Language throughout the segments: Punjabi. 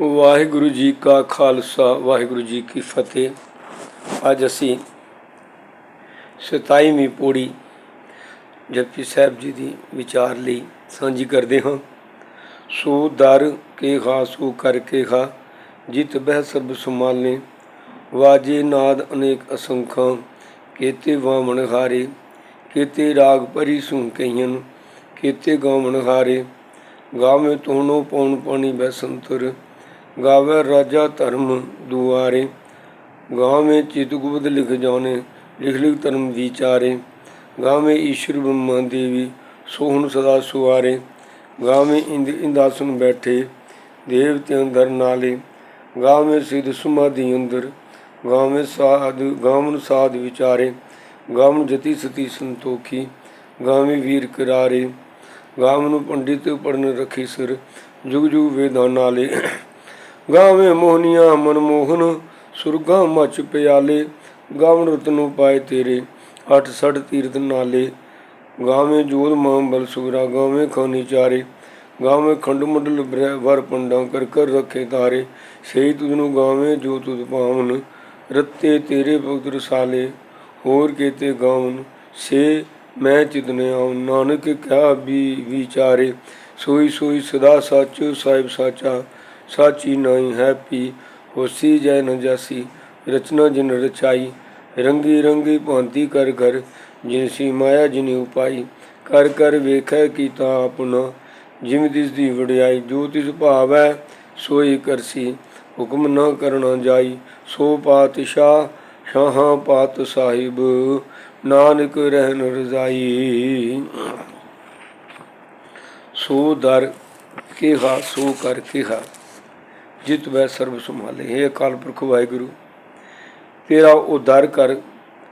ਵਾਹਿਗੁਰੂ ਜੀ ਕਾ ਖਾਲਸਾ, ਵਾਹਿਗੁਰੂ ਜੀ ਕੀ ਫਤਿਹ। ਅੱਜ ਅਸੀਂ 27ਵੀਂ ਪੌੜੀ ਜਪਜੀ ਸਾਹਿਬ ਜੀ ਦੀ ਵਿਚਾਰ ਲਈ ਸਾਂਝੀ ਕਰਦੇ ਹਾਂ। ਸੋ ਦਰ ਕੇ ਖਾ ਸੋ ਕਰ ਕੇ ਖਾ ਜਿਤ ਬਹਿ ਸਰਬ ਸੁਮਾਲੇ ਵਾਜੇ ਨਾਦ ਅਨੇਕ ਅਸੰਖਾਂ, ਕੇਤੇ ਵਾਮਣ ਹਾਰੇ। ਕੇਤੇ ਰਾਗ ਪਰੀ ਸੁ ਕਈਆਂ, ਕੇਤੇ ਗਾਵਣ ਹਾਰੇ। ਗਾਵੇਂ ਤੋਣੋ ਪਉਣ ਪਾਣੀ ਬੈਸੰਤਰ ਗਾਵੇ ਰਾਜਾ ਧਰਮ ਦੁਆਰੇ, ਗਾਵੇਂ ਚਿਤ ਗੁਪਤ ਲਿਖ ਜਾਣੇ, ਲਿਖ ਲਿਖ ਧਰਮ ਵਿਚਾਰੇ, ਗਾਵੇਂ ਈਸ਼ਵਰ ਬ੍ਰਹਮਾ ਦੇਵੀ ਸੋਹਣ ਸਦਾ ਸੁਆਰੇ ਗਾਵੇਂ ਇੰਦ ਇੰਦਾਸਨ ਬੈਠੇ ਦੇਵਤੇ ਅੰਦਰ ਨਾਲੇ, ਗਾਵੇਂ ਸਿਧ ਸਮਾਧੀ ਅੰਦਰ, ਗਾਵੇਂ ਸਾਧ ਗਾਮਨ ਸਾਧ ਵਿਚਾਰੇ ਗਾਮਨ ਜਤੀ ਸਤੀ ਸੰਤੋਖੀ, ਗਾਵੇਂ ਵੀਰ ਕਰਾਰੇ, ਗਾਵਨ ਪੰਡਿਤ ਪੜਨ ਰਖੀ ਸਿਰ, ਜੁਗ ਜੁਗ ਵੇਦਾਂ ਨਾਲੇ। ਗਾਵੇਂ ਮੋਹਨੀਆਂ ਮਨਮੋਹਨ, ਸੁਰਗਾ ਮਚ ਪਿਆਲੇ ਗਾਵਨ ਰਤਨੋ ਪਾਏ ਤੇਰੇ, ਅੱਠ ਸੜ ਤੀਰਥ ਨਾਲੇ। ਗਾਵੇਂ ਜੋਤ ਮਾਂ ਬਲ ਸੁਗਰਾ, ਗਾਵੇਂ ਖਾਨੀ ਚਾਰੇ। ਗਾਵੇਂ ਖੰਡ ਮੰਡਲ ਬ੍ਰਹਿ ਵਰ ਪੰਡਾਂ ਕਰ ਕਰ ਰੱਖੇ ਤਾਰੇ। ਸਹੀ ਤੁਧ ਨੂੰ ਗਾਵੇਂ ਜੋ ਤੁਧ ਪਾਵਨ, ਰੱਤੇ ਤੇਰੇ ਭਗਤ ਰਸਾਲੇ। ਹੋਰ ਕੇਤੇ ਗਾਵਨ, ਸੇ ਮੈਂ ਚਿਤਨੇ ਆਉ ਨਾਨਕ ਕਿਆ ਵੀ ਵਿਚਾਰੇ। ਸੋਈ ਸੋਈ ਸਦਾ ਸੱਚ, ਸਾਹਿਬ ਸਾਚਾ ਸਾਚੀ ਨਹੀਂ ਹੈ ਪੀ ਹੋਸੀ ਜੈ ਨ ਜਾਸੀ, ਰਚਨਾ ਜਿਨ ਰਚਾਈ, ਰੰਗੀ ਰੰਗੀ ਭਾਂਤੀ ਕਰ ਘਰ ਜਿਨਸੀ ਮਾਇਆ ਜਿਨੀ ਉਪਾਈ, ਕਰ ਕਰ ਵੇਖੈ ਕੀਤਾ ਆਪਣਾ ਜਿਮ ਤਿਸ ਦੀ ਵਡਿਆਈ, ਜੋ ਤਿਸ ਭਾਵੈ, ਸੋਈ ਕਰਸੀ, ਹੁਕਮ ਨਾ ਕਰਨਾ ਜਾਈ, ਸੋ ਪਾਤਸ਼ਾਹ ਸ਼ਾਹਾਂ ਪਾਤ ਸਾਹਿਬ, ਨਾਨਕ ਰਹਿਨ ਰਜ਼ਾਈ। ਸੋ ਦਰ ਕਿਹਾ, ਸੋ ਕਰ ਕਿਹਾ। ਜਿਤ ਵੈ ਸਰਬ ਸੰਭਾਲੇ, ਹੈ ਅਕਾਲ ਪੁਰਖ ਵਾਹਿਗੁਰੂ, ਤੇਰਾ ਉਦਾਰ ਕਰ,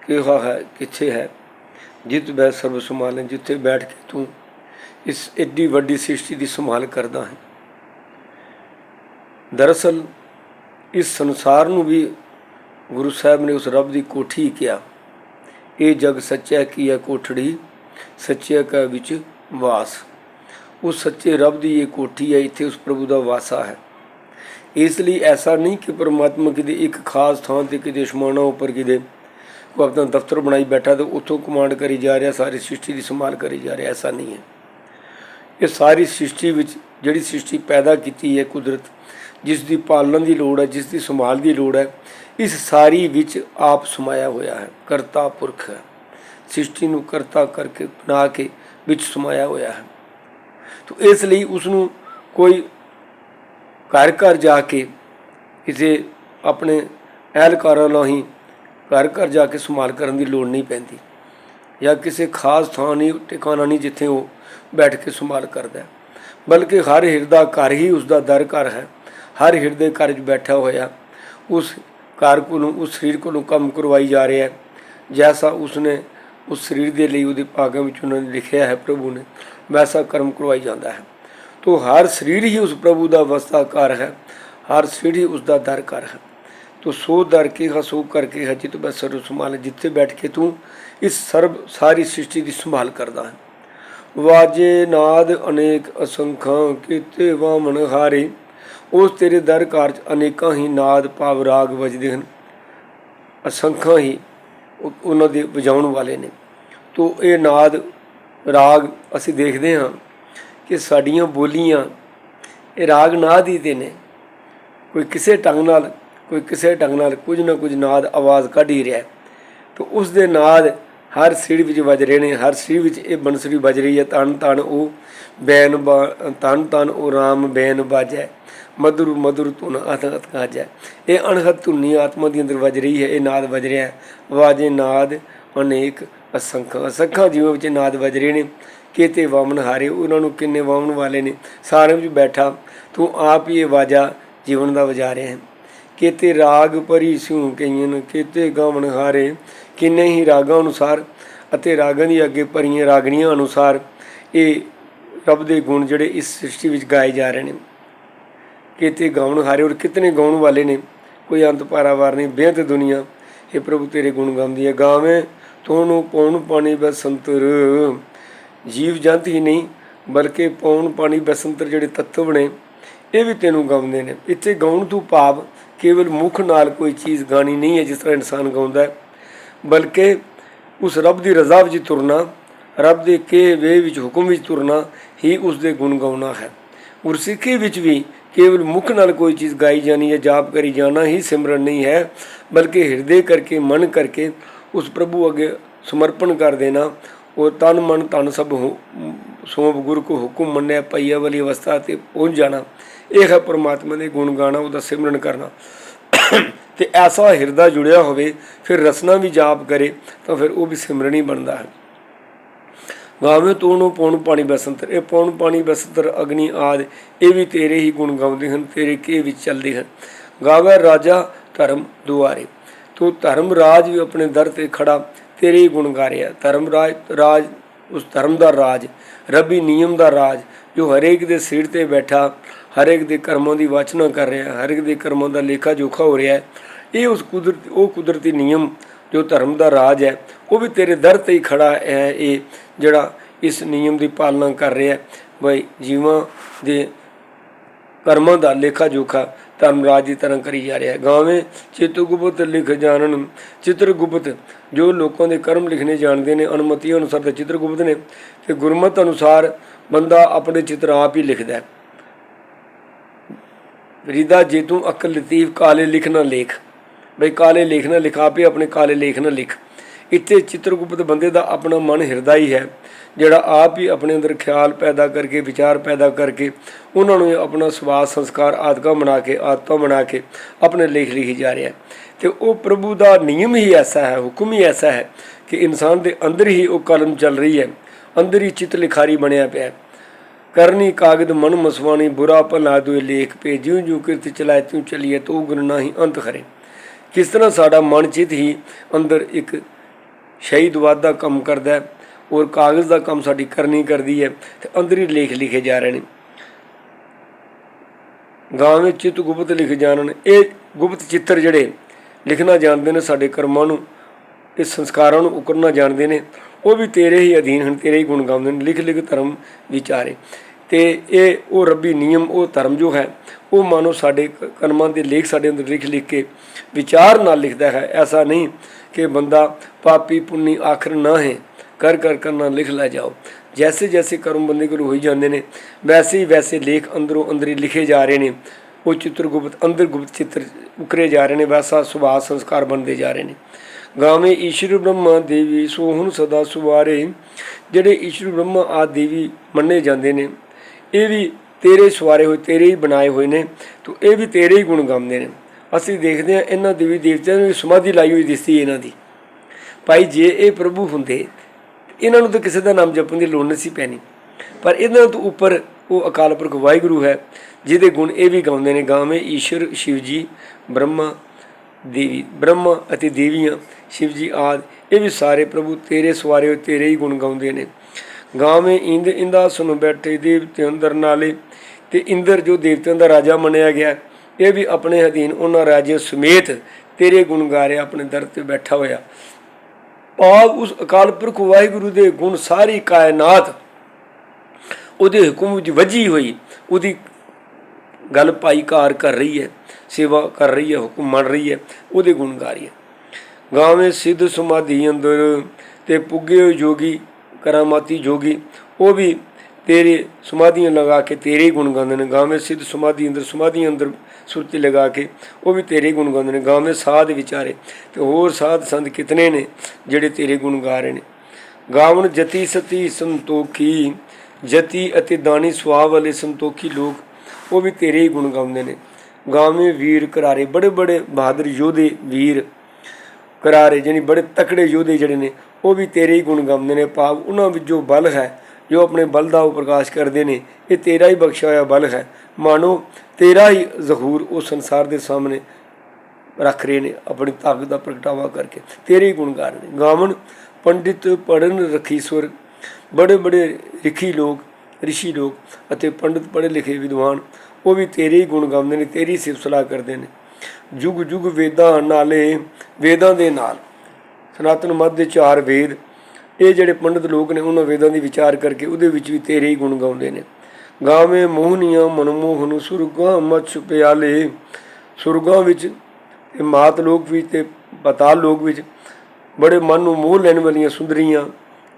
ਕਿਹਾ ਹੈ, ਕਿੱਥੇ ਹੈ? ਜਿਤ ਵੈ ਸਰਬ ਸੰਭਾਲੇ, ਜਿੱਥੇ ਬੈਠ ਕੇ ਤੂੰ ਇਸ ਏਡੀ ਵੱਡੀ ਸ੍ਰਿਸ਼ਟੀ ਦੀ ਸੰਭਾਲ ਕਰਦਾ ਹੈ। ਦਰਅਸਲ, ਇਸ ਸੰਸਾਰ ਨੂੰ ਵੀ ਗੁਰੂ ਸਾਹਿਬ ਨੇ ਉਸ ਰੱਬ ਦੀ ਕੋਠੀ ਕਿਹਾ। ਇਹ ਜਗ ਸੱਚਾ ਕੀ ਹੈ ਕੋਠੜੀ ਸੱਚਿਆ ਕਾ ਵਿੱਚ ਵਾਸ। ਉਸ ਸੱਚੇ ਰੱਬ ਦੀ ਇਹ ਕੋਠੀ ਹੈ, ਇੱਥੇ ਉਸ ਪ੍ਰਭੂ ਦਾ ਵਾਸਾ ਹੈ। ਇਸ ਲਈ ਐਸਾ ਨਹੀਂ ਕਿ ਪਰਮਾਤਮਾ ਕਿਤੇ ਇੱਕ ਖਾਸ ਥਾਂ ਤੇ ਕਿਤੇ ਸ਼ਮਾਨਾ ਉੱਪਰ ਕਿਤੇ ਉਹ ਆਪਣਾ ਦਫ਼ਤਰ ਬਣਾਈ ਬੈਠਾ ਤੇ ਉੱਥੋਂ ਕਮਾਂਡ ਕਰੀ ਜਾ ਰਿਹਾ, ਸਾਰੀ ਸ੍ਰਿਸ਼ਟੀ ਦੀ ਸੰਭਾਲ ਕਰੀ ਜਾ ਰਿਹਾ, ਐਸਾ ਨਹੀਂ ਹੈ। ਇਹ ਸਾਰੀ ਸ੍ਰਿਸ਼ਟੀ ਵਿੱਚ ਜਿਹੜੀ ਸ੍ਰਿਸ਼ਟੀ ਪੈਦਾ ਕੀਤੀ ਹੈ ਕੁਦਰਤ, ਜਿਸ ਦੀ ਪਾਲਣ ਦੀ ਲੋੜ ਹੈ, ਜਿਸ ਦੀ ਸੰਭਾਲ ਦੀ ਲੋੜ ਹੈ, ਇਸ ਸਾਰੀ ਵਿੱਚ ਆਪ ਸਮਾਇਆ ਹੋਇਆ ਹੈ, ਕਰਤਾ ਪੁਰਖ ਹੈ। ਸ੍ਰਿਸ਼ਟੀ ਨੂੰ ਕਰਤਾ ਕਰਕੇ ਬਣਾ ਕੇ ਵਿੱਚ ਸਮਾਇਆ ਹੋਇਆ ਹੈ। ਤੋ ਇਸ ਲਈ ਉਸ ਨੂੰ ਕੋਈ ਘਰ ਘਰ ਜਾ ਕੇ ਕਿਸੇ ਆਪਣੇ ਅਹਿਲਕਾਰਾਂ ਨਾਲ ਹੀ ਘਰ ਘਰ ਜਾ ਕੇ ਸੰਭਾਲ ਕਰਨ ਦੀ ਲੋੜ ਨਹੀਂ ਪੈਂਦੀ ਜਾਂ ਕਿਸੇ ਖਾਸ ਥਾਂ ਨਹੀਂ, ਟਿਕਾਣਾ ਨਹੀਂ ਜਿੱਥੇ ਉਹ ਬੈਠ ਕੇ ਸੰਭਾਲ ਕਰਦਾ। ਬਲਕਿ ਹਰ ਹਿਰਦਾ ਘਰ ਹੀ ਉਸ ਦਾ ਦਰ ਘਰ ਹੈ। ਹਰ ਹਿਰਦੇ ਘਰ 'ਚ ਬੈਠਾ ਹੋਇਆ, ਉਸ ਘਰ ਕੋਲੋਂ, ਉਸ ਸਰੀਰ ਕੋਲੋਂ ਕੰਮ ਕਰਵਾਈ ਜਾ ਰਿਹਾ ਹੈ। ਜੈਸਾ ਉਸਨੇ ਉਸ ਸਰੀਰ ਦੇ ਲਈ ਉਹਦੇ ਭਾਗਾਂ ਵਿੱਚ ਉਹਨਾਂ ਨੇ ਲਿਖਿਆ ਹੈ, ਪ੍ਰਭੂ ਨੇ, ਵੈਸਾ ਕਰਮ ਕਰਵਾਈ ਜਾਂਦਾ ਹੈ। ਤੋ ਹਰ ਸਰੀਰ ਹੀ ਉਸ ਪ੍ਰਭੂ ਦਾ ਵਸਦਾ ਘਰ ਹੈ, ਹਰ ਸਰੀਰ ਹੀ ਉਸ ਦਾ ਦਰ ਘਰ ਹੈ। ਤੋ ਸੋ ਦਰ ਕੇ ਹਸੋ ਕਰਕੇ ਹੈ, ਜਿਤ ਬਸ ਸਰਬ ਸੰਭਾਲ, ਜਿੱਥੇ ਬੈਠ ਕੇ ਤੂੰ ਇਸ ਸਰਬ ਸਾਰੀ ਸ੍ਰਿਸ਼ਟੀ ਦੀ ਸੰਭਾਲ ਕਰਦਾ ਹੈ। ਵਾਜੇ ਨਾਦ ਅਨੇਕ ਅਸੰਖਾਂ, ਕੀਤੇ ਵਾਮਨ ਹਾਰੇ, ਉਸ ਤੇਰੇ ਦਰ ਘਰ ਚ ਅਨੇਕਾਂ ਹੀ ਨਾਦ ਭਾਵ ਰਾਗ ਵੱਜਦੇ ਹਨ। ਅਸੰਖਾਂ ਹੀ ਉਹਨਾਂ ਦੇ ਵਜਾਉਣ ਵਾਲੇ ਨੇ। ਤੋ ਇਹ ਨਾਦ ਰਾਗ ਅਸੀਂ ਦੇਖਦੇ ਹਾਂ। ਕਿ ਸਾਡੀਆਂ ਬੋਲੀਆਂ ਇਹ ਰਾਗ ਨਾਦ ਹੀ ਦੇ ਨੇ। ਕੋਈ ਕਿਸੇ ਢੰਗ ਨਾਲ, ਕੋਈ ਕਿਸੇ ਢੰਗ ਨਾਲ ਕੁਝ ਨਾ ਕੁਝ ਨਾਦ ਆਵਾਜ਼ ਕੱਢ ਹੀ ਰਿਹਾ ਹੈ। ਉਸ ਦੇ ਨਾਦ ਹਰ ਸਿਰ ਵਿੱਚ ਵੱਜ ਰਹੇ ਨੇ, ਹਰ ਸਿਰ ਵਿੱਚ ਇਹ ਬੰਸਰੀ ਵੱਜ ਰਹੀ ਹੈ। ਤਨ ਤਨ ਉਹ ਬੈਨ ਬਾ- ਤਨ ਤਨ ਉਹ ਰਾਮ ਬੈਨ ਬਾਜੈ, ਮਧੁਰ ਮਧੁਰ ਧੁਨ ਅਤ ਅਤ ਕਾਜੈ। ਇਹ ਅਣਹਤ ਧੁਨੀ ਆਤਮਾ ਦੀ ਅੰਦਰ ਵੱਜ ਰਹੀ ਹੈ, ਇਹ ਨਾਦ ਵੱਜ ਰਿਹਾ ਹੈ। ਵਾਜੇ ਨਾਦ ਅਨੇਕ ਅਸੰਖ, ਅਸੰਖਾਂ ਜੀਵਾਂ ਵਿੱਚ ਨਾਦ ਵੱਜ ਰਹੇ ਨੇ। ਕੀਤੇ ਵਾਮਨ ਹਾਰੇ, ਉਹਨਾਂ ਨੂੰ ਕਿੰਨੇ ਵਾਮਨ ਵਾਲੇ ਨੇ। ਸਾਰਿਆਂ ਵਿੱਚ ਬੈਠਾ, ਤੂੰ ਆਪ ਹੀ ਇਹ ਵਾਜਾ ਜੀਵਨ ਦਾ ਵਜਾ ਰਿਹਾ ਹੈ। ਕੀਤੇ ਰਾਗ ਪਰੀ ਸਿਉ ਕਈਨ ਕੀਤੇ ਗਾਵਣ ਹਾਰੇ, ਕਿੰਨੇ ਹੀ ਰਾਗਾਂ ਅਨੁਸਾਰ ਅਤੇ ਰਾਗਾਂ ਦੀ ਅੱਗੇ ਭਰੀਆਂ ਰਾਗਣੀਆਂ ਅਨੁਸਾਰ ਇਹ ਰੱਬ ਦੇ ਗੁਣ ਜਿਹੜੇ ਇਸ ਸ੍ਰਿਸ਼ਟੀ ਵਿੱਚ ਗਾਏ ਜਾ ਰਹੇ ਨੇ। ਕਿਤੇ ਗਾਉਣ ਹਾਰੇ ਔਰ ਕਿਤਨੇ ਗਾਉਣ ਵਾਲੇ ਨੇ, ਕੋਈ ਅੰਤ ਪਾਰਾਵਾਰ ਨਹੀਂ, ਬੇਅੰਤ ਦੁਨੀਆ ਇਹ ਪ੍ਰਭੂ ਤੇਰੇ ਗੁਣ ਗਾਉਂਦੀ ਹੈ। ਗਾਵੇਂ ਤੋਨੂੰ ਪੌਣ ਪਾਣੀ ਬਸੰਤਰ। ਜੀਵ ਜੰਤ ਹੀ ਨਹੀਂ, ਬਲਕਿ ਪੌਣ ਪਾਣੀ ਬਸੰਤਰ ਜਿਹੜੇ ਤੱਤਵ ਨੇ, ਇਹ ਵੀ ਤੈਨੂੰ ਗਾਉਂਦੇ ਨੇ। ਇੱਥੇ ਗਾਉਣ ਤੋਂ ਭਾਵ ਕੇਵਲ ਮੁਖ ਨਾਲ ਕੋਈ ਚੀਜ਼ ਗਾਣੀ ਨਹੀਂ ਹੈ ਜਿਸ ਤਰ੍ਹਾਂ ਇਨਸਾਨ ਗਾਉਂਦਾ ਹੈ, ਬਲਕਿ ਉਸ ਰੱਬ ਦੀ ਰਜ਼ਾ ਵਿੱਚ ਤੁਰਨਾ, ਰੱਬ ਦੇ ਕੇ ਵੇ ਵਿੱਚ ਹੁਕਮ ਵਿੱਚ ਤੁਰਨਾ ਹੀ ਉਸ ਦੇ ਗੁਣ ਗਾਉਣਾ ਹੈ। ਗੁਰਸਿੱਖੀ ਵਿੱਚ ਵੀ ਕੇਵਲ ਮੁਖ ਨਾਲ ਕੋਈ ਚੀਜ਼ ਗਾਈ ਜਾਣੀ ਹੈ, ਜਾਪ ਕਰੀ ਜਾਣਾ ਹੀ ਸਿਮਰਨ ਨਹੀਂ ਹੈ, ਬਲਕਿ ਹਿਰਦੇ ਕਰਕੇ, ਮਨ ਕਰਕੇ ਉਸ ਪ੍ਰਭੂ ਅੱਗੇ ਸਮਰਪਣ ਕਰ ਦੇਣਾ ਉਹ ਤਨ ਮਨ ਤਨ ਸਭ ਹੋ- ਸੋਭ ਗੁਰ ਕੋ ਹੁਕਮ ਮੰਨਿਆ ਪਈਆ ਵਾਲੀ ਅਵਸਥਾ ਤੇ ਪਹੁੰਚ ਜਾਣਾ। ਇਹ ਹੈ ਪਰਮਾਤਮਾ ਦੇ ਗੁਣ ਗਾਣਾ, ਉਹਦਾ ਸਿਮਰਨ ਕਰਨਾ। ਤੇ ਐਸਾ ਹਿਰਦਾ ਜੁੜਿਆ ਹੋਵੇ, ਫਿਰ ਰਸਨਾ ਵੀ ਜਾਪ ਕਰੇ, ਤਾਂ ਫਿਰ ਉਹ ਵੀ ਸਿਮਰਨ ਹੀ ਬਣਦਾ ਹੈ। ਗਾਵੇਂ ਤੂੰ ਪੌਣ ਪਾਣੀ ਬਸੰਤਰ, ਇਹ ਪੌਣ ਪਾਣੀ ਬਸੰਤਰ, ਅਗਨੀ ਆਦ, ਇਹ ਵੀ ਤੇਰੇ ਹੀ ਗੁਣ ਗਾਉਂਦੇ ਹਨ, ਤੇਰੇ ਕੇ ਵਿੱਚ ਚੱਲਦੇ ਹਨ। ਗਾਵੇ ਰਾਜਾ ਧਰਮ ਦੁਆਰੇ, ਤੂੰ ਧਰਮ ਰਾਜ ਵੀ ਆਪਣੇ ਦਰ ਤੇ ਖੜਾ ਤੇਰੇ ਹੀ ਗੁਣ ਗਾ ਰਿਹਾ ਧਰਮ ਰਾਜ ਰਾਜ, ਉਸ ਧਰਮ ਦਾ ਰਾਜ, ਰੱਬੀ ਨਿਯਮ ਦਾ ਰਾਜ, ਜੋ ਹਰੇਕ ਦੇ ਸਿਰ ਤੇ ਬੈਠਾ, ਹਰੇਕ ਦੇ ਕਰਮਾਂ ਦੀ ਵਾਚਨਾ ਕਰ ਰਿਹਾ, ਹਰੇਕ ਦੇ ਕਰਮਾਂ ਦਾ ਲੇਖਾ ਜੋਖਾ ਹੋ ਰਿਹਾ ਹੈ। ਇਹ ਉਸ ਕੁਦਰਤ, ਉਹ ਕੁਦਰਤੀ ਨਿਯਮ, ਜੋ ਧਰਮ ਦਾ ਰਾਜ ਹੈ, ਉਹ ਵੀ ਤੇਰੇ ਦਰ ਤੇ ਹੀ ਖੜਾ ਹੈ ਇਹ, ਜਿਹੜਾ ਇਸ ਨਿਯਮ ਦੀ ਪਾਲਣਾ ਕਰ ਰਿਹਾ ਬਈ ਜੀਵਾਂ ਦੇ ਕਰਮਾਂ ਦਾ ਲੇਖਾ ਜੋਖਾ ਧਰਮਰਾਜ ਦੀ ਤਰ੍ਹਾਂ ਕਰੀ ਜਾ ਰਿਹਾ ਹੈ। ਗਾਵੇਂ ਚਿਤਗੁਪਤ ਲਿਖ ਜਾਣਨ, ਚਿਤਰਗੁਪਤ ਜੋ ਲੋਕਾਂ ਦੇ ਕਰਮ ਲਿਖਣੇ ਜਾਣਦੇ ਨੇ, ਅਨੁਮਤੀ ਅਨੁਸਾਰ ਤੇ ਚਿਤਰਗੁਪਤ ਨੇ ਤੇ ਗੁਰਮਤ ਅਨੁਸਾਰ ਬੰਦਾ ਆਪਣੇ ਚਿੱਤਰ ਆਪ ਹੀ ਲਿਖਦਾ ਹੈ। ਰਿਦਾ ਜੇ ਤੂੰ ਅਕਲ ਲਤੀਫ ਕਾਲੇ ਲਿਖ ਨਾ ਲੇਖ। ਬਈ ਕਾਲੇ ਲੇਖ ਨਾ ਲਿਖਾ ਪੇ ਆਪਣੇ ਕਾਲੇ ਲੇਖ ਨਾ ਲਿਖ। ਇੱਥੇ ਚਿੱਤਰਗੁਪਤ ਬੰਦੇ ਦਾ ਆਪਣਾ ਮਨ ਹਿਰਦਾ ਹੀ ਹੈ, ਜਿਹੜਾ ਆਪ ਹੀ ਆਪਣੇ ਅੰਦਰ ਖਿਆਲ ਪੈਦਾ ਕਰਕੇ, ਵਿਚਾਰ ਪੈਦਾ ਕਰਕੇ ਉਹਨਾਂ ਨੂੰ ਆਪਣਾ ਸਵਾਸ, ਸੰਸਕਾਰ ਆਦਿਕਾਂ ਬਣਾ ਕੇ ਆਦਤਾਂ ਬਣਾ ਕੇ ਆਪਣੇ ਲੇਖ ਲਿਖੀ ਜਾ ਰਿਹਾ ਹੈ। ਤੇ ਉਹ ਪ੍ਰਭੂ ਦਾ ਨਿਯਮ ਹੀ ਐਸਾ ਹੈ, ਹੁਕਮ ਹੀ ਐਸਾ ਹੈ ਕਿ ਇਨਸਾਨ ਦੇ ਅੰਦਰ ਹੀ ਉਹ ਕਲਮ ਚੱਲ ਰਹੀ ਹੈ, ਅੰਦਰ ਹੀ ਚਿੱਤ ਲਿਖਾਰੀ ਬਣਿਆ ਪਿਆ ਹੈ। ਕਰਨੀ ਕਾਗਦ ਮਨ ਮਸਵਾਣੀ, ਬੁਰਾ ਭਲਾ ਦੁਇ ਲੇਖ ਪੇ ਜਿਉ ਜਿਉ ਕਿਰਤ ਚਲਾਇ ਤਿਉ ਚਲੀਏ, ਤੋ ਗੁਣ ਨਾਹੀ ਅੰਤ ਖਰੇ। ਕਿਸ ਤਰ੍ਹਾਂ ਸਾਡਾ ਮਨ ਚਿਤ ਹੀ ਅੰਦਰ ਇੱਕ ਸ਼ਹੀਦਵਾਦ ਦਾ ਕੰਮ ਕਰਦਾ ਹੈ ਔਰ ਕਾਗਜ਼ ਦਾ ਕੰਮ ਸਾਡੀ ਕਰਨੀ ਕਰਦੀ ਹੈ ਤੇ ਅੰਦਰ ਹੀ ਲੇਖ ਲਿਖੇ ਜਾ ਰਹੇ ਨੇ। ਗਾਂ ਵਿੱਚ ਚਿਤ ਗੁਪਤ ਲਿਖੇ ਜਾਣਨ, ਇਹ ਗੁਪਤ ਚਿੱਤਰ ਜਿਹੜੇ ਲਿਖਣਾ ਜਾਣਦੇ ਨੇ ਸਾਡੇ ਕਰਮਾਂ ਨੂੰ, ਇਸ ਸੰਸਕਾਰਾਂ ਨੂੰ ਉਕਰਨਾ ਜਾਣਦੇ ਨੇ, ਉਹ ਵੀ ਤੇਰੇ ਹੀ ਅਧੀਨ ਹਨ, ਤੇਰੇ ਹੀ ਗੁਣ ਗਾਉਂਦੇ ਨੇ ਲਿਖ ਲਿਖ ਧਰਮ ਵਿਚਾਰੇ। ਤੇ ਇਹ ਉਹ ਰੱਬੀ ਨਿਯਮ, ਉਹ ਧਰਮ ਜੋ ਹੈ, ਉਹ ਮਾਨੋ ਸਾਡੇ ਕ- ਕਰਮਾਂ ਦੇ ਲੇਖ ਸਾਡੇ ਅੰਦਰ ਲਿਖ ਲਿਖ ਕੇ ਵਿਚਾਰ ਨਾਲ ਲਿਖਦਾ ਹੈ, ਐਸਾ ਨਹੀਂ ਕਿ ਬੰਦਾ ਪਾਪੀ ਪੁੰਨੀ ਆਖਰ ਨਾ ਹੈ। ਕਰ ਕਰ ਕਰਨਾ ਲਿਖ ਲੈ ਜਾਓ। ਜੈਸੇ ਜੈਸੇ ਕਰਮ ਬੰਦੇ ਕੋਲ ਹੋਈ ਜਾਂਦੇ ਨੇ, ਵੈਸੇ ਹੀ ਵੈਸੇ ਲੇਖ ਅੰਦਰੋਂ ਅੰਦਰੀ ਲਿਖੇ ਜਾ ਰਹੇ ਨੇ। ਉਹ ਚਿੱਤਰ ਗੁਪਤ, ਅੰਦਰ ਗੁਪਤ ਚਿੱਤਰ ਉਕਰੇ ਜਾ ਰਹੇ ਨੇ, ਵੈਸਾ ਸੁਭਾਅ ਸੰਸਕਾਰ ਬਣਦੇ ਜਾ ਰਹੇ ਨੇ। ਗਾਵੇਂ ਈਸ਼ਵਰ ਬ੍ਰਹਮਾ ਦੇਵੀ ਸੋਹਣ ਸਦਾ ਸੁਵਾਰੇ, ਜਿਹੜੇ ਈਸ਼ਵਰ ਬ੍ਰਹਮਾ ਆ ਦੇਵੀ ਮੰਨੇ ਜਾਂਦੇ ਨੇ, ਇਹ ਵੀ ਤੇਰੇ ਸਵਾਰੇ ਹੋਏ, ਤੇਰੇ ਹੀ ਬਣਾਏ ਹੋਏ ਨੇ, ਤੂੰ ਇਹ ਵੀ ਤੇਰੇ ਹੀ ਗੁਣ ਗਾਉਂਦੇ ਨੇ। ਅਸੀਂ ਦੇਖਦੇ ਹਾਂ ਇਹਨਾਂ ਦੇਵੀ ਦੇਵਤਿਆਂ ਨੂੰ ਵੀ ਸਮਾਧੀ ਲਾਈ ਹੋਈ ਦਿਸਦੀ ਹੈ ਇਹਨਾਂ ਦੀ। ਭਾਈ ਜੇ ਇਹ ਪ੍ਰਭੂ ਹੁੰਦੇ, ਇਹਨਾਂ ਨੂੰ ਤਾਂ ਕਿਸੇ ਦਾ ਨਾਮ ਜਪਣ ਦੀ ਲੋੜ ਨਹੀਂ ਸੀ ਪੈਣੀ। ਪਰ ਇਹਨਾਂ ਤੋਂ ਉੱਪਰ ਉਹ ਅਕਾਲ ਪੁਰਖ ਵਾਹਿਗੁਰੂ ਹੈ, ਜਿਹਦੇ ਗੁਣ ਇਹ ਵੀ ਗਾਉਂਦੇ ਨੇ, ਗਾਵੇਂ ਈਸ਼ਵਰ ਸ਼ਿਵ ਜੀ ਬ੍ਰਹਮਾ, ਦੇਵੀ, ਬ੍ਰਹਮਾ ਅਤੇ ਦੇਵੀਆਂ ਸ਼ਿਵ ਜੀ ਆਦ, ਇਹ ਵੀ ਸਾਰੇ ਪ੍ਰਭੂ ਤੇਰੇ ਸਵਾਰੇ ਹੋਏ, ਤੇਰੇ ਹੀ ਗੁਣ ਗਾਉਂਦੇ ਨੇ। ਗਾਵੇਂ ਇੰਦ ਇੰਦਾ ਸੁਨ ਬੈਠੇ ਦੇਵਤੇ ਅੰਦਰ ਨਾਲੇ, ਤੇ ਇੰਦਰ ਜੋ ਦੇਵਤਿਆਂ ਦਾ ਰਾਜਾ ਮੰਨਿਆ ਗਿਆ ਇਹ ਵੀ ਆਪਣੇ ਅਧੀਨ ਉਹਨਾਂ ਰਾਜੇ ਸਮੇਤ ਤੇਰੇ ਗੁਣ ਗਾ ਰਿਹਾ ਆਪਣੇ ਦਰ ਤੇ ਬੈਠਾ ਹੋਇਆ। ਭਾਵ ਉਸ ਅਕਾਲ ਪੁਰਖ ਵਾਹਿਗੁਰੂ ਦੇ ਗੁਣ ਸਾਰੀ ਕਾਇਨਾਤ ਉਹਦੇ ਹੁਕਮ ਵਿੱਚ ਵਜੀ ਹੋਈ, ਉਹਦੀ ਗੱਲ ਪਾਈਕਾਰ ਕਰ ਰਹੀ ਹੈ, ਸੇਵਾ ਕਰ ਰਹੀ ਹੈ, ਹੁਕਮ ਮੰਨ ਰਹੀ ਹੈ, ਉਹਦੇ ਗੁਣ ਗਾ ਰਹੀ ਹੈ। ਗਾਵੇਂ ਸਿੱਧ ਸਮਾਧੀ ਅੰਦਰ ਤੇ ਪੁੱਗੇ ਜੋਗੀ, ਕਰਾਮਾਤੀ ਜੋਗੀ, ਉਹ ਵੀ ਤੇਰੇ ਸਮਾਧੀਆਂ ਲਗਾ ਕੇ ਤੇਰੇ ਹੀ ਗੁਣ ਗਾਉਂਦੇ ਨੇ, ਗਾਵੇਂ ਸਿੱਧ ਸਮਾਧੀ ਅੰਦਰ ਸਮਾਧੀ ਅੰਦਰ ਸੁਰਤੀ ਲਗਾ ਕੇ ਉਹ ਵੀ ਤੇਰੇ ਹੀ ਗੁਣ ਗਾਉਂਦੇ ਨੇ, ਗਾਵੇਂ ਸਾਧ ਵਿਚਾਰੇ। ਤੇ ਹੋਰ ਸਾਧ ਸੰਤ ਕਿਤਨੇ ਨੇ ਜਿਹੜੇ ਤੇਰੇ ਗੁਣ ਗਾ ਰਹੇ ਨੇ? ਗਾਵਣ ਜਤੀ ਸਤੀ ਸੰਤੋਖੀ, ਜਤੀ ਅਤੇ ਦਾਨੀ ਸੁਆਹ ਵਾਲੇ ਸੰਤੋਖੀ ਲੋਕ ਉਹ ਵੀ ਤੇਰੇ ਹੀ ਗੁਣ ਗਾਉਂਦੇ ਨੇ। ਗਾਵੇਂ ਵੀਰ ਕਰਾਰੇ ਬੜੇ ਬੜੇ ਬਹਾਦਰ ਯੋਧੇ ਵੀਰ ਕਰਾਰੇ ਜਾਨੀ ਬੜੇ ਤਕੜੇ ਯੋਧੇ ਜਿਹੜੇ ਨੇ, ਉਹ ਵੀ ਤੇਰੇ ਹੀ ਗੁਣ ਗਾਉਂਦੇ ਨੇ। ਭਾਵ ਉਹਨਾਂ ਵਿੱਚ ਜੋ ਬਲ ਹੈ ਜੋ ਆਪਣੇ ਬਲ ਦਾ ਉਹ ਪ੍ਰਕਾਸ਼ ਕਰਦੇ ਨੇ, ਇਹ ਤੇਰਾ ਹੀ ਬਖਸ਼ਿਆ ਹੋਇਆ ਬਲ ਹੈ। ਮਾਨੋ, ਤੇਰਾ ਹੀ ਜ਼ਹੂਰ ਉਹ ਸੰਸਾਰ ਦੇ ਸਾਹਮਣੇ ਰੱਖ ਰਹੇ ਨੇ, ਆਪਣੀ ਤਾਕਤ ਦਾ ਪ੍ਰਗਟਾਵਾ ਕਰਕੇ। ਤੇਰੇ ਹੀ ਗੁਣ ਗਾ ਰਹੇ ਨੇ। ਗਾਵਨ ਪੰਡਿਤ ਪੜਨ ਰਖੀਸਵਰ ਬੜੇ ਬੜੇ ਰਿਖੀ ਲੋਕ, ਰਿਸ਼ੀ ਲੋਕ ਅਤੇ ਪੰਡਿਤ ਪੜ੍ਹੇ ਲਿਖੇ ਵਿਦਵਾਨ, ਉਹ ਵੀ ਤੇਰੇ ਹੀ ਗੁਣ ਗਾਉਂਦੇ ਨੇ, ਤੇਰੀ ਸਿਫਤ ਸਲਾਹ ਕਰਦੇ ਨੇ। ਜੁਗ ਜੁਗ ਵੇਦਾਂ ਨਾਲੇ, ਵੇਦਾਂ ਦੇ ਨਾਲ। ਸਨਾਤਨ ਮੱਧ ਦੇ ਚਾਰ ਵੇਦ ਇਹ ਜਿਹੜੇ ਪੰਡਿਤ ਲੋਕ ਨੇ, ਉਹਨਾਂ ਵੇਦਾਂ ਦੀ ਵਿਚਾਰ ਕਰਕੇ ਉਹਦੇ ਵਿੱਚ ਵੀ ਤੇਰੇ ਹੀ ਗੁਣ ਗਾਉਂਦੇ ਨੇ। ਗਾਵੇਂ ਮੋਹਨੀਆਂ ਮਨਮੋਹਨ ਸੁਰਗਾਂ ਮਛ ਪਿਆਲੇ। ਸੁਰਗਾਂ ਵਿੱਚ ਤੇ ਮਾਤ ਲੋਕ ਵਿੱਚ ਤੇ ਪਤਾਲ ਲੋਕ ਵਿੱਚ ਬੜੇ ਮਨ ਨੂੰ ਮੋਹ ਲੈਣ ਵਾਲੀਆਂ ਸੁੰਦਰੀਆਂ,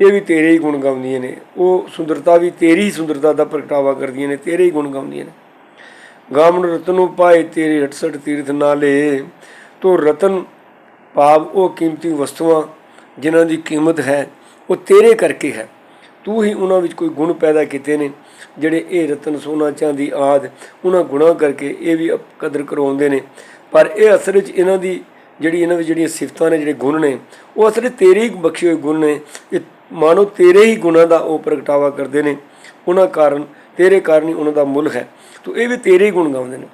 ਇਹ ਵੀ ਤੇਰੇ ਹੀ ਗੁਣ ਗਾਉਂਦੀਆਂ ਨੇ। ਉਹ ਸੁੰਦਰਤਾ ਵੀ ਤੇਰੀ ਹੀ ਸੁੰਦਰਤਾ ਦਾ ਪ੍ਰਗਟਾਵਾ ਕਰਦੀਆਂ ਨੇ, ਤੇਰੇ ਹੀ ਗੁਣ ਗਾਉਂਦੀਆਂ ਨੇ। ਗਾਮਨ ਰਤਨੋਂ ਪਾਏ ਤੇਰੇ 68 ਤੀਰਥ ਨਾਲੇ। ਤੋ ਰਤਨ ਭਾਵ ਉਹ ਕੀਮਤੀ ਵਸਤੂਆਂ ਜਿਨ੍ਹਾਂ ਦੀ ਕੀਮਤ ਹੈ ਉਹ ਤੇਰੇ ਕਰਕੇ ਹੈ। ਤੂੰ ਹੀ ਉਹਨਾਂ ਵਿੱਚ ਕੋਈ ਗੁਣ ਪੈਦਾ ਕੀਤੇ ਨੇ, ਜਿਹੜੇ ਇਹ ਰਤਨ ਸੋਨਾ ਚਾਂਦੀ ਆਦ ਉਹਨਾਂ ਗੁਣਾਂ ਕਰਕੇ ਇਹ ਵੀ ਕਦਰ ਕਰਵਾਉਂਦੇ ਨੇ। ਪਰ ਇਹ ਅਸਲ ਵਿੱਚ ਇਹਨਾਂ ਦੀ ਜਿਹੜੀ ਇਹਨਾਂ ਵਿੱਚ ਜਿਹੜੀਆਂ ਸਿਫਤਾਂ ਨੇ, ਜਿਹੜੇ ਗੁਣ ਨੇ, ਉਹ ਅਸਲ ਵਿੱਚ ਤੇਰੇ ਹੀ ਬਖਸ਼ੇ ਹੋਏ ਗੁਣ ਨੇ। ਇਹ ਮਾਨੋ ਤੇਰੇ ਹੀ ਗੁਣਾਂ ਦਾ ਉਹ ਪ੍ਰਗਟਾਵਾ ਕਰਦੇ ਨੇ। ਉਹਨਾਂ ਕਾਰਨ, ਤੇਰੇ ਕਾਰਨ ਹੀ ਉਹਨਾਂ ਦਾ ਮੁੱਲ ਹੈ। ਤੋ ਇਹ ਵੀ ਤੇਰੇ ਹੀ ਗੁਣ ਗਾਉਂਦੇ ਨੇ।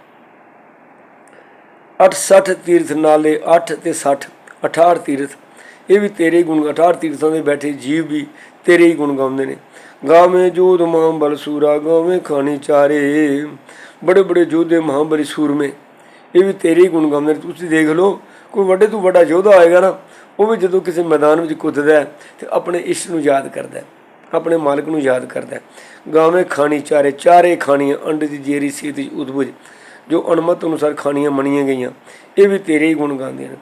68 ਤੀਰਥ ਨਾਲੇ 8 ਤੇ 60 68 ਤੀਰਥ। ਇਹ ਵੀ ਤੇਰੇ ਹੀ ਗੁਣ 68 ਤੀਰਥਾਂ ਦੇ ਬੈਠੇ ਜੀਵ ਵੀ ਤੇਰੇ ਹੀ ਗੁਣ ਗਾਉਂਦੇ ਨੇ। ਗਾਵੇਂ ਜੋਧ ਮਹਾਬਲ ਸੂਰਾ, ਗਾਵੇਂ ਖਾਣੀ ਚਾਰੇ। ਬੜੇ ਬੜੇ ਯੋਧੇ ਮਹਾਬਲੀ ਸੂਰਮੇ। ਇਹ ਵੀ ਤੇਰੇ ਹੀ ਗੁਣ ਗਾਉਂਦੇ ਨੇ। ਤੁਸੀਂ ਦੇਖ ਲਓ, ਕੋਈ ਵੱਡੇ ਤੋਂ ਵੱਡਾ ਯੋਧਾ ਆਏਗਾ ਨਾ, ਉਹ ਵੀ ਜਦੋਂ ਕਿਸੇ ਮੈਦਾਨ ਵਿੱਚ ਕੁੱਦਦਾ ਹੈ ਤੇ ਆਪਣੇ ਇਸ਼ਟ ਨੂੰ ਯਾਦ ਕਰਦਾ ਆਪਣੇ ਮਾਲਕ ਨੂੰ ਯਾਦ ਕਰਦਾ ਗਾਵੇਂ ਖਾਣੀ ਚਾਰੇ ਚਾਰੇ ਖਾਣੀਆਂ, ਅੰਡ ਦੀ ਜੇਰੀ, ਸੀਤ ਉਦਬੁਜ, ਜੋ ਅਨਮਤ ਅਨੁਸਾਰ ਖਾਣੀਆਂ ਮੰਨੀਆਂ ਗਈਆਂ, ਇਹ ਵੀ ਤੇਰੇ ਹੀ ਗੁਣ ਗਾਉਂਦੇ ਨੇ।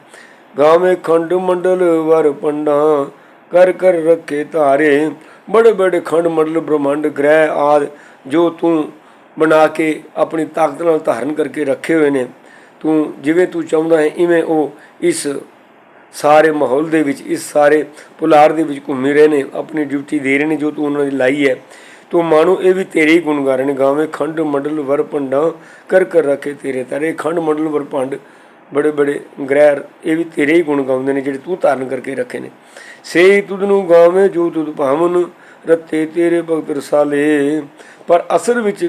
ਗਾਵੇਂ ਖੰਡ ਮੰਡਲ ਵਰ ਪੰਡਾ, ਕਰ ਕਰ ਰੱਖੇ ਧਾਰੇ। ਬੜੇ ਬੜੇ ਖੰਡ ਮੰਡਲ ਬ੍ਰਹਮੰਡ ਗ੍ਰਹਿ ਆਦ, ਜੋ ਤੂੰ ਬਣਾ ਕੇ ਆਪਣੀ ਤਾਕਤ ਨਾਲ ਧਾਰਨ ਕਰਕੇ ਰੱਖੇ ਹੋਏ ਨੇ। ਤੂੰ ਜਿਵੇਂ ਤੂੰ ਚਾਹੁੰਦਾ ਹੈ, ਇਵੇਂ ਉਹ ਇਸ ਸਾਰੇ ਮਾਹੌਲ ਦੇ ਵਿੱਚ, ਇਸ ਸਾਰੇ ਪੁਲਾਰ ਦੇ ਵਿੱਚ ਘੁੰਮੀ ਰਹੇ ਨੇ, ਆਪਣੀ ਡਿਊਟੀ ਦੇ ਰਹੇ ਨੇ ਜੋ ਤੂੰ ਉਹਨਾਂ ਦੀ ਲਾਈ ਹੈ। ਤੂੰ ਮਾਨੋ ਇਹ ਵੀ ਤੇਰੇ ਹੀ ਗੁਣ ਗਾ ਰਹੇ ਨੇ। ਗਾਵੇਂ ਖੰਡ ਮੰਡਲ ਵਰ ਪੰਡਾ, ਕਰ ਕਰ ਰੱਖੇ ਤੇਰੇ ਤਾਰੇ ਖੰਡ ਮੰਡਲ ਵਰ ਪੰਡ ਬੜੇ ਬੜੇ ਗ੍ਰਹਿ ਇਹ ਵੀ ਤੇਰੇ ਹੀ ਗੁਣ ਗਾਉਂਦੇ ਨੇ ਜਿਹੜੇ ਤੂੰ ਧਾਰਨ ਕਰਕੇ ਰੱਖੇ ਨੇ। ਸੇ ਤੁਧ ਨੂੰ ਗਾਵੇਂ, ਜੋ ਤੁਧ ਭਾਵਨ ਰੱਤੇ ਤੇਰੇ ਭਗਤ ਰਸਾਲੇ। ਪਰ ਅਸਲ ਵਿੱਚ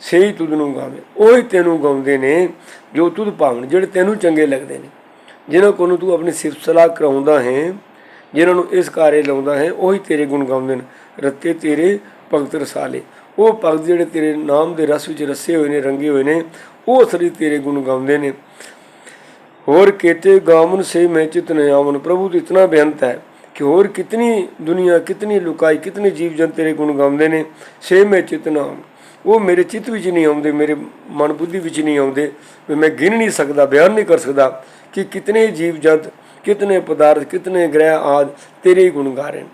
ਸਹੀ ਤੁਧ ਨੂੰ ਗਾਵੇਂ, ਉਹੀ ਤੈਨੂੰ ਗਾਉਂਦੇ ਨੇ ਜੋ ਤੁਧ ਭਾਵਨ, ਜਿਹੜੇ ਤੈਨੂੰ ਚੰਗੇ ਲੱਗਦੇ ਨੇ। ਜਿਨ੍ਹਾਂ ਕੋਲੋਂ ਤੂੰ ਆਪਣੀ ਸਿਫਤ ਸਲਾਹ ਕਰਾਉਂਦਾ ਹੈ, ਜਿਨ੍ਹਾਂ ਨੂੰ ਇਸ ਕਾਰੇ ਲਾਉਂਦਾ ਹੈ, ਉਹੀ ਤੇਰੇ ਗੁਣ ਗਾਉਂਦੇ ਨੇ, ਰੱਤੇ ਤੇਰੇ ਭਗਤ ਰਸਾਲੇ। ਉਹ ਭਗਤ ਜਿਹੜੇ ਤੇਰੇ ਨਾਮ ਦੇ ਰਸ ਵਿੱਚ ਰਸੇ ਹੋਏ ਨੇ, ਰੰਗੇ ਹੋਏ ਨੇ, ਉਹ ਅਸਲੀ ਤੇਰੇ ਗੁਣ ਗਾਉਂਦੇ ਨੇ। ਹੋਰ केते गावन से मैं चित न आवन प्रभु तो इतना बेअंत है कि ਹੋਰ ਕਿਤਨੀ ਦੁਨੀਆ ਕਿਤਨੀ ਲੁਕਾਈ ਕਿਤਨੇ ਜੀਵ ਜੰਤ ਤੇਰੇ ਗੁਣ ਗਾਉਂਦੇ ਨੇ ਸੇ ਮੈਂ ਚਿਤ ਨਾ ਆਵਨ। ਉਹ ਮੇਰੇ ਚਿੱਤ ਵਿੱਚ ਨਹੀਂ ਆਉਂਦੇ ਮੇਰੇ ਮਨ ਬੁੱਧੀ ਵਿੱਚ ਨਹੀਂ ਆਉਂਦੇ ਵੀ ਮੈਂ ਗਿਣ ਨਹੀਂ ਸਕਦਾ ਬਿਆਨ ਨਹੀਂ ਕਰ ਸਕਦਾ ਕਿ ਕਿਤਨੇ ਜੀਵ ਜੰਤ ਕਿਤਨੇ ਪਦਾਰਥ ਕਿਤਨੇ ਗ੍ਰਹਿ ਆਦ ਤੇਰੇ ਹੀ ਗੁਣ ਗਾ ਰਹੇ ਨੇ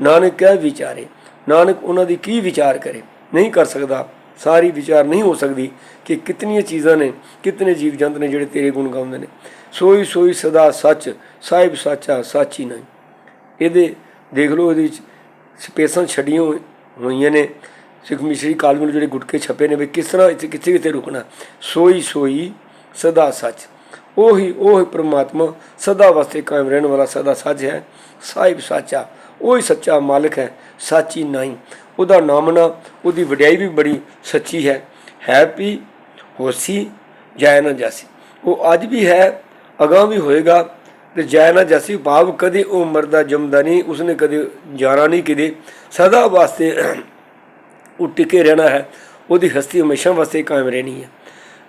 ਨਾਨਕ ਕਹਿ ਵਿਚਾਰੇ ਨਾਨਕ ਉਹਨਾਂ ਦੀ ਕੀ ਵਿਚਾਰ ਕਰੇ ਨਹੀਂ ਕਰ ਸਕਦਾ ਸਾਰੀ ਵਿਚਾਰ ਨਹੀਂ ਹੋ ਸਕਦੀ ਕਿ ਕਿਤਨੀਆਂ ਚੀਜ਼ਾਂ ਨੇ, ਕਿਤਨੇ ਜੀਵ ਜੰਤ ਨੇ ਜਿਹੜੇ ਤੇਰੇ ਗੁਣ ਗਾਉਂਦੇ ਨੇ। ਸੋਈ ਸੋਈ ਸਦਾ ਸੱਚ, ਸਾਹਿਬ ਸਾਚਾ ਸਾਚੀ ਨਹੀਂ। ਇਹਦੇ, ਦੇਖ ਲਓ ਇਹਦੇ ਵਿੱਚ ਸਪੇਸਾਂ ਛੱਡੀਆਂ ਹੋਈਆਂ ਨੇ। ਸਿੱਖ ਮਿਸ਼ਰੀ ਕਾਲਮ ਨੂੰ ਜਿਹੜੇ ਗੁਟਕੇ ਛਪੇ ਨੇ ਵੀ ਕਿਸ ਤਰ੍ਹਾਂ ਇੱਥੇ ਕਿੱਥੇ ਕਿੱਥੇ ਰੁਕਣਾ। ਸੋਈ ਸੋਈ ਸਦਾ ਸੱਚ। ਉਹੀ, ਉਹ ਪ੍ਰਮਾਤਮਾ ਸਦਾ ਵਾਸਤੇ ਕਾਇਮ ਰਹਿਣ ਵਾਲਾ ਸਦਾ ਸੱਚ ਹੈ। ਸਾਹਿਬ ਸਾਚਾ, ਉਹੀ ਸੱਚਾ ਮਾਲਕ ਹੈ। ਸਾਚੀ ਨਹੀਂ। ਉਹਦਾ ਨਾਮ ਨਾ, ਉਹਦੀ ਵਡਿਆਈ ਵੀ ਬੜੀ ਸੱਚੀ ਹੈ। ਹੈ ਹੋਸੀ, ਜੈ ਨਾ ਜਾਸੀ। ਉਹ ਅੱਜ ਵੀ ਹੈ, ਅਗਾਂਹ ਵੀ ਹੋਏਗਾ, ਤੇ ਜੈ ਨਾ ਜਾਸੀ ਭਾਵ ਕਦੇ ਉਹ ਮਰਦਾ ਜੰਮਦਾ ਨਹੀਂ, ਉਸਨੇ ਕਦੇ ਜਾਣਾ ਨਹੀਂ ਕਿਤੇ। ਸਦਾ ਵਾਸਤੇ ਉਹ ਟਿਕੇ ਰਹਿਣਾ ਹੈ, ਉਹਦੀ ਹਸਤੀ ਹਮੇਸ਼ਾ ਵਾਸਤੇ ਕਾਇਮ ਰਹਿਣੀ ਹੈ।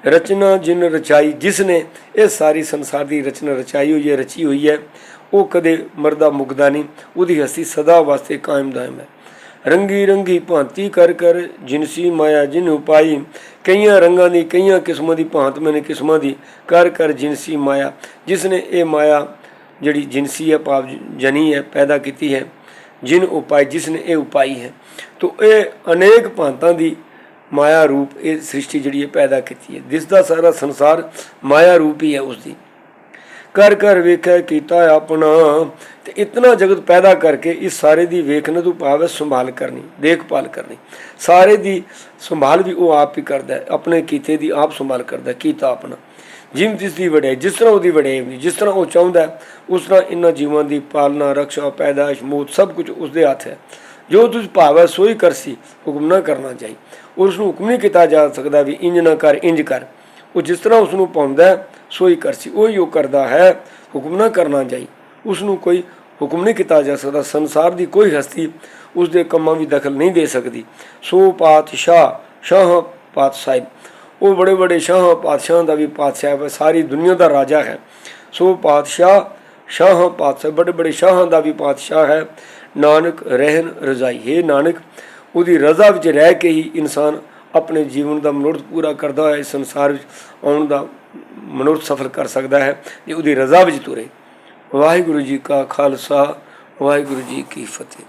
ਰਚਨਾ ਜਿਨ ਰਚਾਈ ਜਿਸ ਨੇ ਇਹ ਸਾਰੀ ਸੰਸਾਰ ਦੀ ਰਚਨਾ ਰਚਾਈ ਹੋਈ ਹੈ, ਰਚੀ ਹੋਈ ਹੈ, ਉਹ ਕਦੇ ਮਰਦਾ ਮੁਕਦਾ ਨਹੀਂ, ਉਹਦੀ ਹਸਤੀ ਸਦਾ ਵਾਸਤੇ ਕਾਇਮ ਦਾਇਮ ਹੈ। ਰੰਗੀ ਰੰਗੀ ਭਾਂਤੀ ਕਰ ਕਰ ਜਿਨਸੀ ਮਾਇਆ ਜਿਨ ਉਪਾਈ ਕਈਆਂ ਰੰਗਾਂ ਦੀ, ਕਈਆਂ ਕਿਸਮਾਂ ਦੀ ਭਾਂਤ ਮੈਨੇ ਕਿਸਮਾਂ ਦੀ ਕਰ ਕਰ ਜਿਨਸੀ ਮਾਇਆ। ਜਿਸ ਨੇ ਇਹ ਮਾਇਆ ਜਿਹੜੀ ਜਿਨਸੀ ਹੈ, ਭਾਵ ਜਨੀ ਹੈ, ਪੈਦਾ ਕੀਤੀ ਹੈ, ਜਿਨ ਉਪਾਈ ਜਿਸ ਨੇ ਇਹ ਉਪਾਈ ਹੈ। ਤੋ ਇਹ ਅਨੇਕ ਭਾਂਤਾਂ ਦੀ ਮਾਇਆ ਰੂਪ, ਇਹ ਸ੍ਰਿਸ਼ਟੀ ਜਿਹੜੀ ਹੈ, ਪੈਦਾ ਕੀਤੀ ਹੈ। ਜਿਸ ਦਾ ਸਾਰਾ ਸੰਸਾਰ ਮਾਇਆ ਰੂਪ ਹੀ ਹੈ ਉਸ ਦੀ ਕਰ ਕਰ ਵੇਖਿਆ ਕੀਤਾ ਆਪਣਾ। ਤੇ ਇਤਨਾ ਜਗਤ ਪੈਦਾ ਕਰਕੇ ਇਸ ਸਾਰੇ ਦੀ ਵੇਖਣ ਤੋਂ ਭਾਵ ਹੈ ਸੰਭਾਲ ਕਰਨੀ, ਦੇਖਭਾਲ ਕਰਨੀ। ਸਾਰੇ ਦੀ ਸੰਭਾਲ ਵੀ ਉਹ ਆਪ ਹੀ ਕਰਦਾ ਹੈ, ਆਪਣੇ ਕੀਤੇ ਦੀ ਆਪ ਸੰਭਾਲ ਕਰਦਾ ਕੀਤਾ ਆਪਣਾ। ਜਿਵੇਂ ਜਿਸ ਦੀ ਵਡਿਆਈ, ਜਿਸ ਤਰ੍ਹਾਂ ਉਹਦੀ ਵਡਿਆਈ ਹੁੰਦੀ, ਜਿਸ ਤਰ੍ਹਾਂ ਉਹ ਚਾਹੁੰਦਾ ਉਸ ਤਰ੍ਹਾਂ ਇਹਨਾਂ ਜੀਵਾਂ ਦੀ ਪਾਲਣਾ ਰੱਖਿਆ ਪੈਦਾਇਸ਼, ਮੌਤ ਸਭ ਕੁਝ ਉਸ ਦੇ ਹੱਥ ਹੈ। ਜੋ ਤੁਝ ਭਾਵੈ ਸੋਈ ਕਰਸੀ, ਹੁਕਮ ਨਾ ਕਰਨਾ ਚਾਹੀ। ਉਸ ਨੂੰ ਹੁਕਮ ਨਹੀਂ ਕੀਤਾ ਜਾ ਸਕਦਾ ਵੀ ਇੰਜ ਨਾ ਕਰ, ਇੰਜ ਕਰ। ਉਹ ਜਿਸ ਤਰ੍ਹਾਂ ਉਸ ਨੂੰ ਪਾਉਂਦਾ ਸੋਈ ਕਰਸੀ ਉਹ ਹੀ ਉਹ ਕਰਦਾ ਹੈ, ਹੁਕਮ ਨਾ ਕਰਨਾ ਚਾਹੀ ਉਸ ਨੂੰ ਕੋਈ ਹੁਕਮ ਨਹੀਂ ਕੀਤਾ ਜਾ ਸਕਦਾ। ਸੰਸਾਰ ਦੀ ਕੋਈ ਹਸਤੀ ਉਸ ਦੇ ਕੰਮਾਂ ਵਿੱਚ ਦਖਲ ਨਹੀਂ ਦੇ ਸਕਦੀ। ਸੋ ਪਾਤਸ਼ਾਹ, ਸ਼ਾਹ ਪਾਤਸ਼ਾਹ। ਉਹ ਬੜੇ ਬੜੇ ਸ਼ਾਹ ਪਾਤਸ਼ਾਹ ਦਾ ਵੀ ਪਾਤਸ਼ਾਹ ਹੈ। ਸਾਰੀ ਦੁਨੀਆ ਦਾ ਰਾਜਾ ਹੈ। ਸੋ ਪਾਤਸ਼ਾਹ, ਸ਼ਾਹ ਪਾਤਸ਼ਾਹ ਬੜੇ ਬੜੇ ਸ਼ਾਹਾਂ ਦਾ ਵੀ ਪਾਤਸ਼ਾਹ ਹੈ। ਨਾਨਕ ਰਹਿਨ ਰਜ਼ਾਈ। ਹੈ ਨਾਨਕ, ਉਹਦੀ ਰਜ਼ਾ ਵਿੱਚ ਰਹਿ ਕੇ ਹੀ ਇਨਸਾਨ ਆਪਣੇ ਜੀਵਨ ਦਾ ਮਨੋਰਥ ਪੂਰਾ ਕਰਦਾ ਹੋਇਆ ਇਸ ਸੰਸਾਰ ਵਿੱਚ ਆਉਣ ਦਾ ਮਨੁੱਖ ਸਫ਼ਰ ਕਰ ਸਕਦਾ ਹੈ, ਜੇ ਉਹਦੀ ਰਜ਼ਾ ਵਿੱਚ ਤੁਰੇ। ਵਾਹਿਗੁਰੂ ਜੀ ਕਾ ਖਾਲਸਾ, ਵਾਹਿਗੁਰੂ ਜੀ ਕੀ ਫਤਿਹ।